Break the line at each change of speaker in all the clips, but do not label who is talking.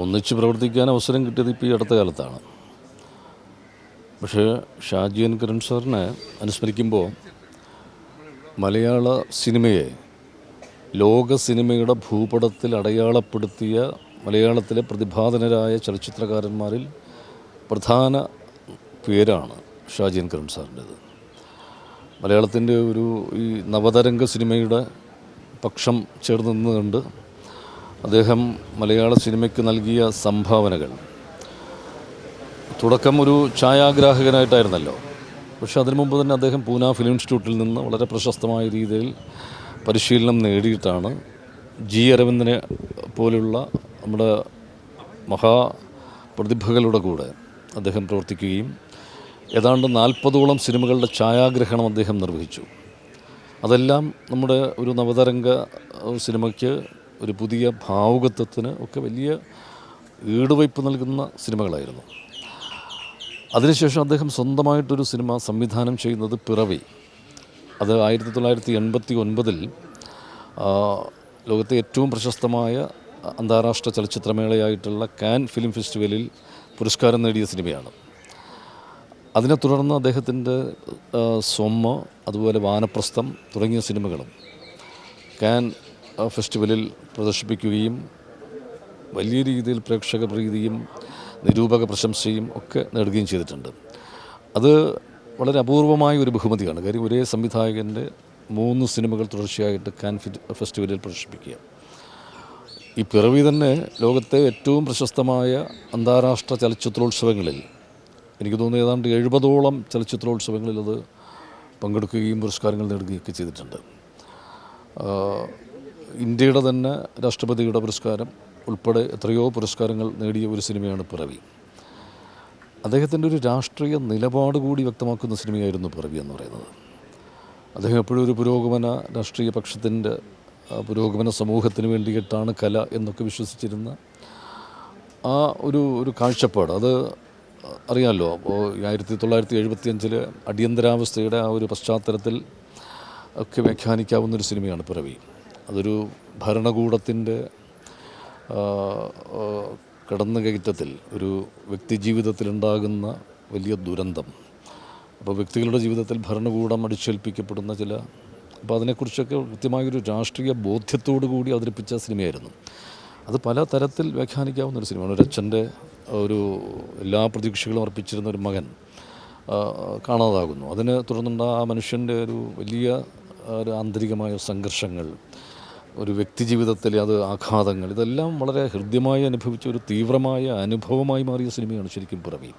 ഒന്നിച്ച് പ്രവർത്തിക്കാൻ അവസരം കിട്ടിയത് ഇപ്പോൾ ഈ അടുത്ത കാലത്താണ്. പക്ഷേ ഷാജി എൻ കിരൺ സാറിനെ അനുസ്മരിക്കുമ്പോൾ മലയാള സിനിമയെ ലോക സിനിമയുടെ ഭൂപടത്തിൽ അടയാളപ്പെടുത്തിയ മലയാളത്തിലെ പ്രതിഭാതനരായ ചലച്ചിത്രകാരന്മാരിൽ പ്രധാന പേരാണ് ഷാജി എൻ കിരൺ സാറിന്റേത്. മലയാളത്തിന്റെ ഒരു ഈ നവതരംഗ സിനിമയുടെ പക്ഷം ചേർന്ന് നിന്നുകൊണ്ട് അദ്ദേഹം മലയാള സിനിമയ്ക്ക് നൽകിയ സംഭാവനകൾ. തുടക്കം ഒരു ഛായാഗ്രാഹകനായിട്ടായിരുന്നല്ലോ. പക്ഷെ അതിനു മുമ്പ് തന്നെ അദ്ദേഹം പൂന ഫിലിം ഇൻസ്റ്റിറ്റ്യൂട്ടിൽ നിന്ന് വളരെ പ്രശസ്തമായ രീതിയിൽ പരിശീലനം നേടിയിട്ടാണ് ജി അരവിന്ദനെ പോലുള്ള നമ്മുടെ മഹാ പ്രതിഭകളുടെ കൂടെ അദ്ദേഹം പ്രവർത്തിക്കുകയും ഏതാണ്ട് നാൽപ്പതോളം സിനിമകളുടെ ഛായാഗ്രഹണം അദ്ദേഹം നിർവഹിച്ചു. അതെല്ലാം നമ്മുടെ ഒരു നവതരംഗ സിനിമയ്ക്ക് ഒരു പുതിയ ഭാവുകത്വത്തിന് ഒക്കെ വലിയ ഈടുവയ്പ് നൽകുന്ന സിനിമകളായിരുന്നു. അതിനുശേഷം അദ്ദേഹം സ്വന്തമായിട്ടൊരു സിനിമ സംവിധാനം ചെയ്യുന്നത് പിറവി. അത് ആയിരത്തി തൊള്ളായിരത്തി എൺപത്തി ഒൻപതിൽ ലോകത്തെ ഏറ്റവും പ്രശസ്തമായ അന്താരാഷ്ട്ര ചലച്ചിത്രമേളയായിട്ടുള്ള കാൻ ഫിലിം ഫെസ്റ്റിവലിൽ പുരസ്കാരം നേടിയ സിനിമയാണ്. അതിനെ തുടർന്ന് അദ്ദേഹത്തിന്റെ സ്വമ്മ അതുപോലെ വാനപ്രസ്ഥം തുടങ്ങിയ സിനിമകളും കാൻ ഫെസ്റ്റിവലിൽ പ്രദർശിപ്പിക്കുകയും വലിയ രീതിയിൽ പ്രേക്ഷക പ്രീതിയും നിരൂപക പ്രശംസയും ഒക്കെ നേടുകയും ചെയ്തിട്ടുണ്ട്. അത് വളരെ അപൂർവമായ ഒരു ബഹുമതിയാണ്. കാര്യം ഒരേ സംവിധായകന്റെ മൂന്ന് സിനിമകൾ തുടർച്ചയായിട്ട് കാൻ ഫെസ്റ്റിവലിൽ പ്രദർശിപ്പിക്കുക. ഈ പിറവി തന്നെ ലോകത്തെ ഏറ്റവും പ്രശസ്തമായ അന്താരാഷ്ട്ര ചലച്ചിത്രോത്സവങ്ങളിൽ എനിക്ക് തോന്നുന്നു ഏതാണ്ട് എഴുപതോളം ചലച്ചിത്രോത്സവങ്ങളിൽ അത് പങ്കെടുക്കുകയും പുരസ്കാരങ്ങൾ നേടുകയൊക്കെ ചെയ്തിട്ടുണ്ട്. ആഹ് ഇന്ത്യയുടെ തന്നെ രാഷ്ട്രപതിയുടെ പുരസ്കാരം ഉൾപ്പെടെ എത്രയോ പുരസ്കാരങ്ങൾ നേടിയ ഒരു സിനിമയാണ് പിറവി. അദ്ദേഹത്തിന്റെ ഒരു രാഷ്ട്രീയ നിലപാട് കൂടി വ്യക്തമാക്കുന്ന സിനിമയായിരുന്നു പിറവി എന്ന് പറയുന്നത്. അദ്ദേഹം എപ്പോഴും ഒരു പുരോഗമന രാഷ്ട്രീയ പക്ഷത്തിന്റെ പുരോഗമന സമൂഹത്തിന് വേണ്ടിയിട്ടാണ് കല എന്നൊക്കെ വിശ്വസിച്ചിരുന്ന ആ ഒരു ഒരു കാഴ്ചപ്പാട്. അത് അറിയാമല്ലോ അപ്പോൾ ആയിരത്തി തൊള്ളായിരത്തി എഴുപത്തി അഞ്ചിലെ അടിയന്തരാവസ്ഥയുടെ ആ ഒരു പശ്ചാത്തലത്തിൽ ഒക്കെ വ്യാഖ്യാനിക്കാവുന്ന ഒരു സിനിമയാണ് പിറവി. അതൊരു ഭരണകൂടത്തിന്റെ കിടന്നു കയറ്റത്തിൽ കടന്നുകയറ്റത്തിൽ ഒരു വ്യക്തി ജീവിതത്തിലുണ്ടാകുന്ന വലിയ ദുരന്തം. അപ്പോൾ വ്യക്തികളുടെ ജീവിതത്തിൽ ഭരണകൂടം അടിച്ചേൽപ്പിക്കപ്പെടുന്ന ചില അപ്പോൾ അതിനെക്കുറിച്ചൊക്കെ കൃത്യമായൊരു രാഷ്ട്രീയ ബോധ്യത്തോടു കൂടി അവതരിപ്പിച്ച സിനിമയായിരുന്നു. അത് പല തരത്തിൽ വ്യാഖ്യാനിക്കാവുന്ന ഒരു സിനിമയാണ്. ഒരു അച്ഛന്റെ ഒരു എല്ലാ പ്രതീക്ഷകളും അർപ്പിച്ചിരുന്ന ഒരു മകൻ കാണാതാകുന്നു. അതിനെ തുടർന്നുണ്ട് ആ മനുഷ്യന്റെ ഒരു വലിയ ഒരു ആന്തരികമായ സംഘർഷങ്ങൾ ഒരു വ്യക്തി ജീവിതത്തിലെ അത് ആഘാതങ്ങൾ ഇതെല്ലാം വളരെ ഹൃദ്യമായി അനുഭവിച്ച ഒരു തീവ്രമായ അനുഭവമായി മാറിയ സിനിമയാണ് ശരിക്കും പിറവി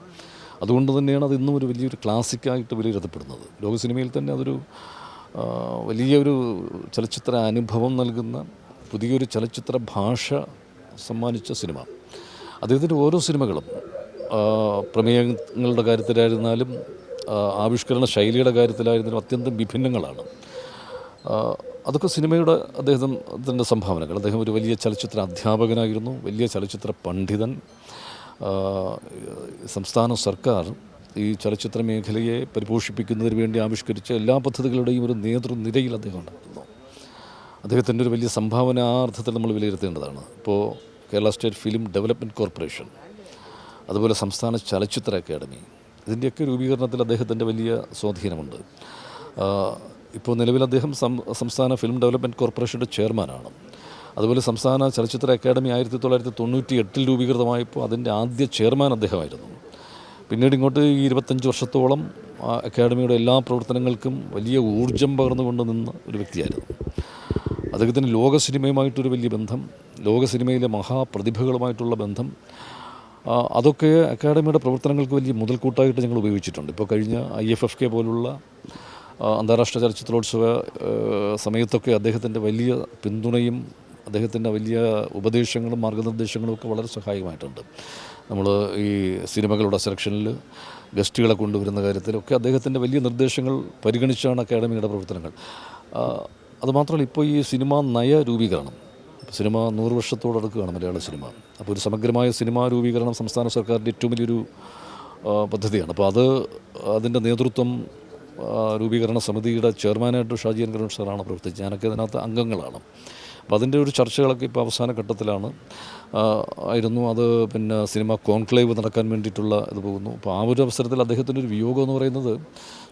അതുകൊണ്ട് തന്നെയാണ് അത് ഇന്നും ഒരു വലിയൊരു ക്ലാസിക്കായിട്ട് വിലയിരുത്തപ്പെടുന്നത്. ലോക സിനിമയിൽ തന്നെ അതൊരു വലിയൊരു ചലച്ചിത്ര അനുഭവം നൽകുന്ന പുതിയൊരു ചലച്ചിത്ര ഭാഷ സമ്മാനിച്ച സിനിമ. അദ്ദേഹത്തിന്റെ ഓരോ സിനിമകളും പ്രമേയങ്ങളുടെ കാര്യത്തിലായിരുന്നാലും ആവിഷ്കരണ ശൈലിയുടെ കാര്യത്തിലായിരുന്നാലും അത്യന്തം വിഭിന്നങ്ങളാണ്. അതൊക്കെ സിനിമയുടെ അദ്ദേഹത്തിന്റെ സംഭാവനകൾ. അദ്ദേഹം ഒരു വലിയ ചലച്ചിത്ര അധ്യാപകനായിരുന്നു വലിയ ചലച്ചിത്ര പണ്ഡിതൻ. സംസ്ഥാന സർക്കാർ ഈ ചലച്ചിത്ര മേഖലയെ പരിപോഷിപ്പിക്കുന്നതിന് വേണ്ടി ആവിഷ്കരിച്ച എല്ലാ പദ്ധതികളുടെയും ഒരു നേതൃനിരയിൽ അദ്ദേഹം ഉണ്ടായിരുന്നു. അദ്ദേഹത്തിന്റെ ഒരു വലിയ സംഭാവന ആ അർത്ഥത്തിൽ നമ്മൾ വിലയിരുത്തേണ്ടതാണ്. ഇപ്പോൾ Kerala state film development corporation അതുപോലെ സംസ്ഥാന ചലച്ചിത്ര അക്കാദമി ഇതിന്റെയൊക്കെ രൂപീകരണത്തിൽ അദ്ദേഹത്തിന്റെ വലിയ സ്വാധീനമുണ്ട്. ഇപ്പോൾ നിലവിൽ അദ്ദേഹം സംസ്ഥാന ഫിലിം ഡെവലപ്മെന്റ് കോർപ്പറേഷന്റെ ചെയർമാനാണ്. അതുപോലെ സംസ്ഥാന ചലച്ചിത്ര അക്കാദമി ആയിരത്തി തൊള്ളായിരത്തി തൊണ്ണൂറ്റി എട്ടിൽ രൂപീകൃതമായപ്പോൾ അതിന്റെ ആദ്യ ചെയർമാൻ അദ്ദേഹമായിരുന്നു. പിന്നീട് ഇങ്ങോട്ട് ഈ ഇരുപത്തഞ്ച് വർഷത്തോളം അക്കാദമിയുടെ എല്ലാ പ്രവർത്തനങ്ങൾക്കും വലിയ ഊർജം പകർന്നുകൊണ്ട് നിന്ന ഒരു വ്യക്തിയായിരുന്നു. അദ്ദേഹത്തിന് ലോക സിനിമയുമായിട്ടൊരു വലിയ ബന്ധം ലോക സിനിമയിലെ മഹാപ്രതിഭകളുമായിട്ടുള്ള ബന്ധം അതൊക്കെ അക്കാദമിയുടെ പ്രവർത്തനങ്ങൾക്ക് വലിയ മുതൽക്കൂട്ടായിട്ട് ഞങ്ങൾ ഉപയോഗിച്ചിട്ടുണ്ട്. ഇപ്പോൾ കഴിഞ്ഞ ഐ എഫ് എഫ് കെ പോലുള്ള അന്താരാഷ്ട്ര ചലച്ചിത്രോത്സവ സമയത്തൊക്കെ അദ്ദേഹത്തിന്റെ വലിയ പിന്തുണയും അദ്ദേഹത്തിന്റെ വലിയ ഉപദേശങ്ങളും മാർഗനിർദ്ദേശങ്ങളും ഒക്കെ വളരെ സഹായകമായിട്ടുണ്ട്. നമ്മൾ ഈ സിനിമകളുടെ സെലക്ഷനിൽ ഗസ്റ്റുകളെ കൊണ്ടുവരുന്ന കാര്യത്തിലൊക്കെ അദ്ദേഹത്തിന്റെ വലിയ നിർദ്ദേശങ്ങൾ പരിഗണിച്ചാണ് അക്കാഡമിയുടെ പ്രവർത്തനങ്ങൾ. അതുമാത്രമല്ല ഇപ്പോൾ ഈ സിനിമ നയ രൂപീകരണം സിനിമ നൂറ് വർഷത്തോടടുക്കുകയാണ് മലയാള സിനിമ. അപ്പോൾ ഒരു സമഗ്രമായ സിനിമാ രൂപീകരണം സംസ്ഥാന സർക്കാരിന്റെ ഏറ്റവും വലിയൊരു പദ്ധതിയാണ്. അപ്പോൾ അത് അതിന്റെ നേതൃത്വം രൂപീകരണ സമിതിയുടെ ചെയർമാനായിട്ട് ഷാജി കരുൺ സാറാണ് പ്രവർത്തിച്ചത്. ഞാനൊക്കെ അതിനകത്ത് അംഗങ്ങളാണ്. അപ്പോൾ അതിന്റെ ഒരു ചർച്ചകളൊക്കെ ഇപ്പോൾ അവസാന ഘട്ടത്തിലാണ്. ആയിരുന്നു. അത് പിന്നെ സിനിമ കോൺക്ലേവ് നടക്കാൻ വേണ്ടിയിട്ടുള്ള ഇത് പോകുന്നു. അപ്പോൾ ആ ഒരു അവസരത്തിൽ അദ്ദേഹത്തിന്റെ ഒരു വിയോഗം എന്ന് പറയുന്നത്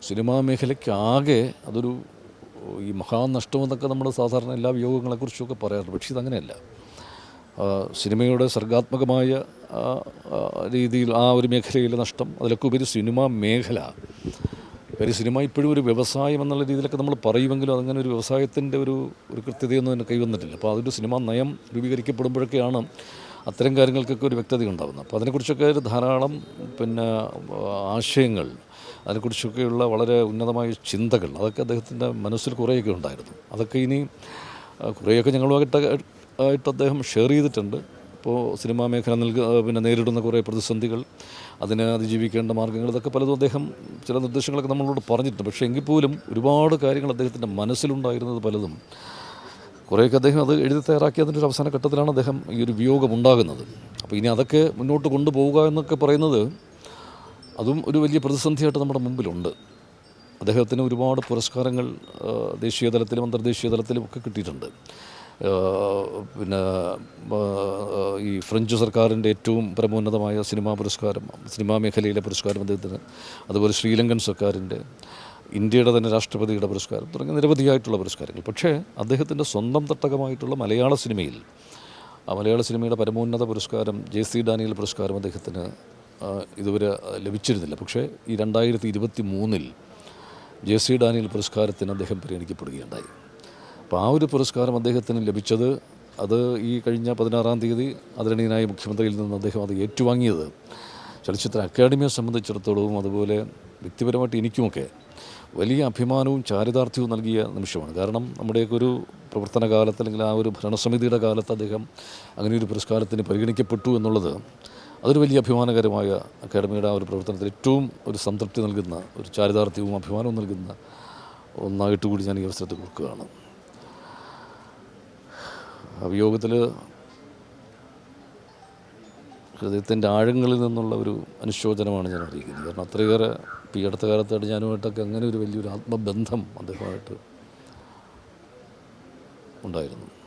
സിനിമാ മേഖലയ്ക്കാകെ അതൊരു ഈ മഹാനഷ്ടമെന്നൊക്കെ നമ്മൾ സാധാരണ എല്ലാ വിയോഗങ്ങളെക്കുറിച്ചൊക്കെ പറയാറുണ്ട്. പക്ഷേ ഇതങ്ങനെയല്ല. സിനിമയുടെ സർഗാത്മകമായ രീതിയിൽ ആ ഒരു മേഖലയിലെ നഷ്ടം അതിലൊക്കെ ഉപരി സിനിമാ മേഖല ഒരു സിനിമ ഇപ്പോഴും ഒരു വ്യവസായം എന്നുള്ള രീതിയിലൊക്കെ നമ്മൾ പറയുമെങ്കിലും അതങ്ങനെ ഒരു വ്യവസായത്തിന്റെ ഒരു ഒരു കൃത്യതയൊന്നും അതിന് കൈവന്നിട്ടില്ല അപ്പോൾ അതൊരു സിനിമാ നയം രൂപീകരിക്കപ്പെടുമ്പോഴൊക്കെയാണ് അത്തരം കാര്യങ്ങൾക്കൊക്കെ ഒരു വ്യക്തത ഉണ്ടാകുന്നത്. അപ്പോൾ അതിനെക്കുറിച്ചൊക്കെ ഒരു ധാരാളം പിന്നെ ആശയങ്ങൾ അതിനെക്കുറിച്ചൊക്കെയുള്ള വളരെ ഉന്നതമായ ചിന്തകൾ അതൊക്കെ അദ്ദേഹത്തിന്റെ മനസ്സിൽ കുറേയൊക്കെ ഉണ്ടായിരുന്നു. അതൊക്കെ ഇനി കുറേയൊക്കെ ഞങ്ങളുമായിട്ട് ആയിട്ട് അദ്ദേഹം ഷെയർ ചെയ്തിട്ടുണ്ട്. ഇപ്പോൾ സിനിമാ മേഖല നൽക പിന്നെ നേരിടുന്ന കുറേ പ്രതിസന്ധികൾ അതിനെ അതിജീവിക്കേണ്ട മാർഗങ്ങൾ ഇതൊക്കെ പലതും അദ്ദേഹം ചില നിർദ്ദേശങ്ങളൊക്കെ നമ്മളോട് പറഞ്ഞിട്ടുണ്ട്. പക്ഷേ എങ്കിൽ പോലും ഒരുപാട് കാര്യങ്ങൾ അദ്ദേഹത്തിന്റെ മനസ്സിലുണ്ടായിരുന്നത് പലതും. കുറേയൊക്കെ അദ്ദേഹം അത് എഴുതി തയ്യാറാക്കി അതിന്റെ ഒരു അവസാന ഘട്ടത്തിലാണ് അദ്ദേഹം ഈ ഒരു വിയോഗം ഉണ്ടാകുന്നത്. അപ്പോൾ ഇനി അതൊക്കെ മുന്നോട്ട് കൊണ്ടുപോവുക എന്നൊക്കെ പറയുന്നത് അതും ഒരു വലിയ പ്രതിസന്ധിയായിട്ട് നമ്മുടെ മുമ്പിലുണ്ട്. അദ്ദേഹത്തിന് ഒരുപാട് പുരസ്കാരങ്ങൾ ദേശീയ തലത്തിലും അന്തർദേശീയ തലത്തിലും ഒക്കെ കിട്ടിയിട്ടുണ്ട്. പിന്നെ ഈ ഫ്രഞ്ച് സർക്കാരിന്റെ ഏറ്റവും പരമോന്നതമായ സിനിമാ പുരസ്കാരം സിനിമാ മേഖലയിലെ പുരസ്കാരം അദ്ദേഹത്തിന് അതുപോലെ ശ്രീലങ്കൻ സർക്കാരിന്റെ ഇന്ത്യയുടെ തന്നെ രാഷ്ട്രപതിയുടെ പുരസ്കാരം തുടങ്ങിയ നിരവധിയായിട്ടുള്ള പുരസ്കാരങ്ങൾ. പക്ഷേ അദ്ദേഹത്തിന്റെ സ്വന്തം തട്ടകമായിട്ടുള്ള മലയാള സിനിമയിൽ മലയാള സിനിമയുടെ പരമോന്നത പുരസ്കാരം ജെ സി ഡാനിയൽ പുരസ്കാരം അദ്ദേഹത്തിന് ഇതുവരെ ലഭിച്ചിരുന്നില്ല. പക്ഷേ ഈ രണ്ടായിരത്തി ഇരുപത്തി മൂന്നിൽ ജെ സി ഡാനിയൽ പുരസ്കാരത്തിന് അദ്ദേഹം പരിഗണിക്കപ്പെടുകയുണ്ടായി. അപ്പോൾ ആ ഒരു പുരസ്കാരം അദ്ദേഹത്തിന് ലഭിച്ചത് അത് ഈ കഴിഞ്ഞ പതിനാറാം തീയതി ആദരണീയനായ മുഖ്യമന്ത്രിയിൽ നിന്ന് അദ്ദേഹം അത് ഏറ്റുവാങ്ങിയത്. ചലച്ചിത്ര അക്കാദമിയെ സംബന്ധിച്ചിടത്തോളവും അതുപോലെ വ്യക്തിപരമായിട്ട് എനിക്കുമൊക്കെ വലിയ അഭിമാനവും ചാരിതാർത്ഥ്യവും നൽകിയ നിമിഷമാണ്. കാരണം നമ്മുടെയൊക്കെ ഒരു പ്രവർത്തന കാലത്ത് അല്ലെങ്കിൽ ആ ഒരു ഭരണസമിതിയുടെ കാലത്ത് അദ്ദേഹം അങ്ങനെ ഒരു പുരസ്കാരത്തിന് പരിഗണിക്കപ്പെട്ടു എന്നുള്ളത് അതൊരു വലിയ അഭിമാനകരമായ അക്കാദമിയുടെ ആ ഒരു പ്രവർത്തനത്തിൽ ഏറ്റവും ഒരു സംതൃപ്തി നൽകുന്ന ഒരു ചാരിതാർത്ഥ്യവും അഭിമാനവും നൽകുന്ന ഒന്നായിട്ട് കൂടി ഞാൻ ഈ അവസരത്തിൽ കൊടുക്കുകയാണ്. അഭിയോഗത്തിൽ ഹൃദയത്തിന്റെ ആഴങ്ങളിൽ നിന്നുള്ള ഒരു അനുശോചനമാണ് ഞാൻ അറിയിക്കുന്നത്. കാരണം അത്രയേറെ ഇപ്പോൾ ഈ അടുത്ത കാലത്തായിട്ട് ഞാനുമായിട്ടൊക്കെ അങ്ങനെ ഒരു വലിയൊരു ആത്മബന്ധം അദ്ദേഹമായിട്ട് ഉണ്ടായിരുന്നു.